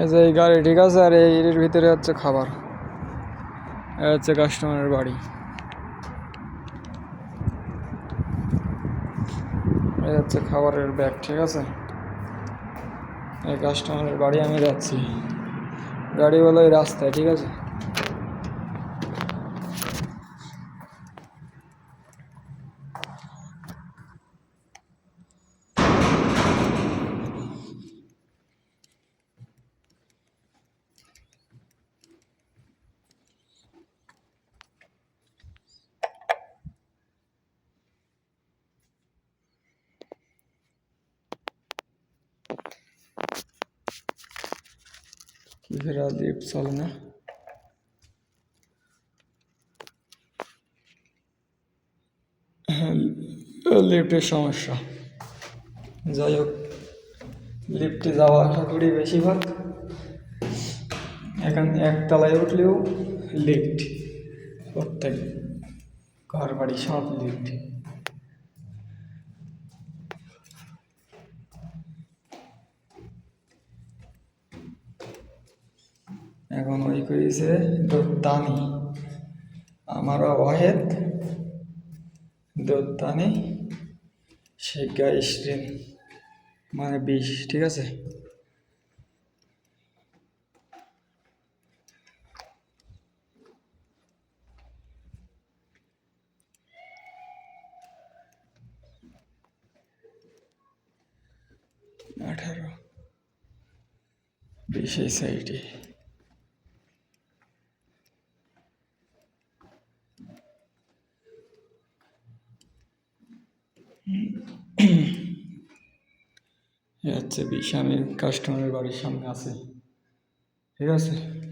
এই যে এই গাড়ি, ঠিক আছে? আর এই এর ভিতরে হচ্ছে খাবার। হচ্ছে কাস্টমারের বাড়ি। এই হচ্ছে খাবারের ব্যাগ ঠিক আছে? এই কাস্টমারের বাড়ি আমি যাচ্ছি। গাড়ি হলো এই রাস্তায়, ঠিক আছে? কি ফেরা চলে না। লিফটের সমস্যা। যাই হোক, লিফটে যাওয়া আসা করি বেশিরভাগ। এখান একতলায় উঠলেও লিফট, প্রত্যেক ঘর বাড়ি সব লিফট। এখন ওই করেছে দোত্তানি আমার ওয়াহেদ দোত্তানি শিক্ষা স্ট্রিম মানে বিশ ঠিক আছে? আঠারো, বিশ এই সাইডে বিশ আমি কাস্টমারের বাড়ির সামনে আছে। ঠিক আছে?